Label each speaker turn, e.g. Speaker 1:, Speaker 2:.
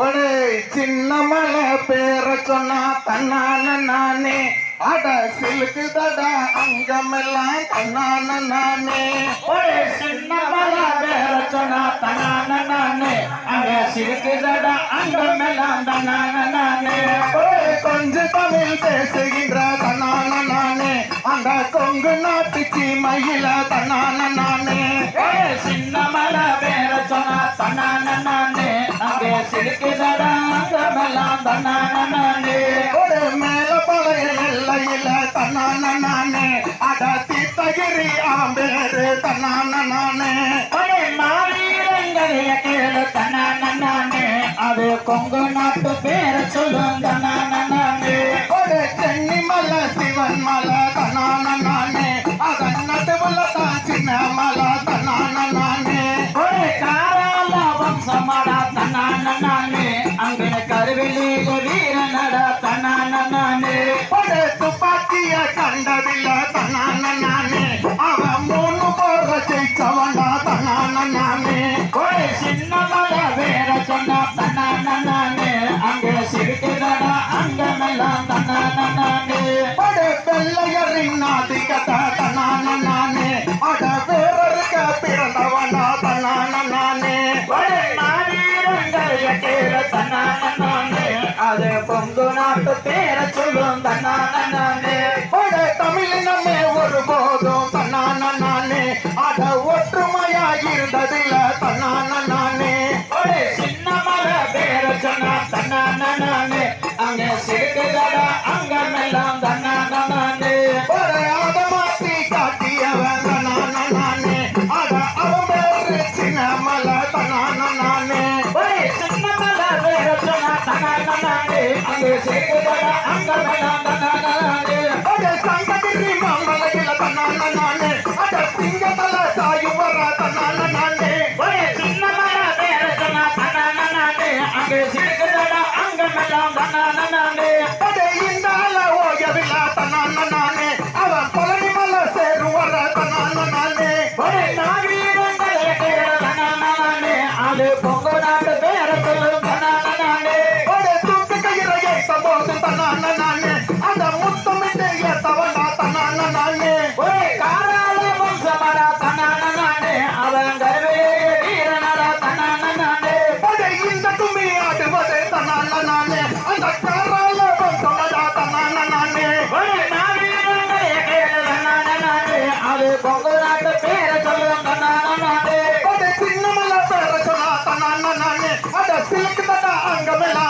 Speaker 1: ஒரு சின்ன மலை பேர சொன்னா தன்னான நானே. அட சிலுக்கு தட அங்கமெல்லாம் தன்னான நானே.
Speaker 2: ஒரு சின்ன மலை பேர சொன்னா தன்னான நானே. அங்க சிலுக்கு தட அங்கமெல்லாம் தன்னான நானே.
Speaker 1: கொஞ்சம் தமிழ் பேசுகின்ற தன்னான தாண்டா கொங்கு நாட்டு சீமையில தன்னான நானே.
Speaker 2: ஒரு சின்ன மலை வேற சொன்னா தனான நானே. அங்க சிரிக்குதடா அங்க மேலாம் நானே.
Speaker 1: ஒரு மேல பழைய எல்லையில தன்னான நானே. அட தீத்தகிரி ஆம்பேரு தன்னான நானே.
Speaker 2: மாவீரங்களைய கேளு தனான நானே. அது கொங்கு நாட்டு பேர
Speaker 1: சொல்லு. கண்டதில்ல தன்னான நானே அவன் மூணு போற ஜெயிச்சவனா தன்னான நானே
Speaker 2: ஒரு சின்ன மலை வேற சொன்னா தன்னான நானே அங்கே சிரிக்கிறடா அங்க மெல்லாம் தன்னான நானே
Speaker 1: ஒரு வெள்ளையரின் நாதிகத தன்னான நானே அட வேறருக்க பிறந்தவனா தன்னான நானே
Speaker 2: ஒரு மாவீரங்களைய கேள தன்னான நானே அது பொங்கு நாட்டு அங்க சிரிக்கிறடா அங்க மெல்லாம் தன்னான நானே
Speaker 1: ஒரு ஆதமாத்தி காட்டியவன் தன்னான நானே அட அவன் பேரு சின்ன மலை தன்னான நானே
Speaker 2: ஒரு சின்ன மலை வேற சொன்னா தன்னான நானே அங்க சிரிக்கிறடா அங்க மெல்லாம் தன்னான நானே
Speaker 1: ஒரு சங்ககிரி மாமலையில தன்னான நானே அட சிங்கத்தல சாயும் வர தன்னான நானே
Speaker 2: ஒரு சின்ன மலை வேற சொன்னா தன்னான நானே அங்க சிரிக்கிறடா அங்க மெல்லாம் அது பொங்கு நாட்டு பேர சொல்லும் தன்னான நானே
Speaker 1: ஒரு தூக்கு கயிறையை சம்போது தன்னான நானே அந்த முத்தமிட்டு ஏத்தவனா தன்னான நானே
Speaker 2: ஒரு காரால வம்சமடா தன்னான நானே அவன் கருவிலே வீரனடா தன்னான நானே
Speaker 1: அட இந்த கும்மி ஆடுவது தன்னான நானே அந்த காரால வந்தவனா தன்னான நானே
Speaker 2: ஒரு நாவீரங்களை கேள தன்னான நானே அது பொங்கு
Speaker 1: தட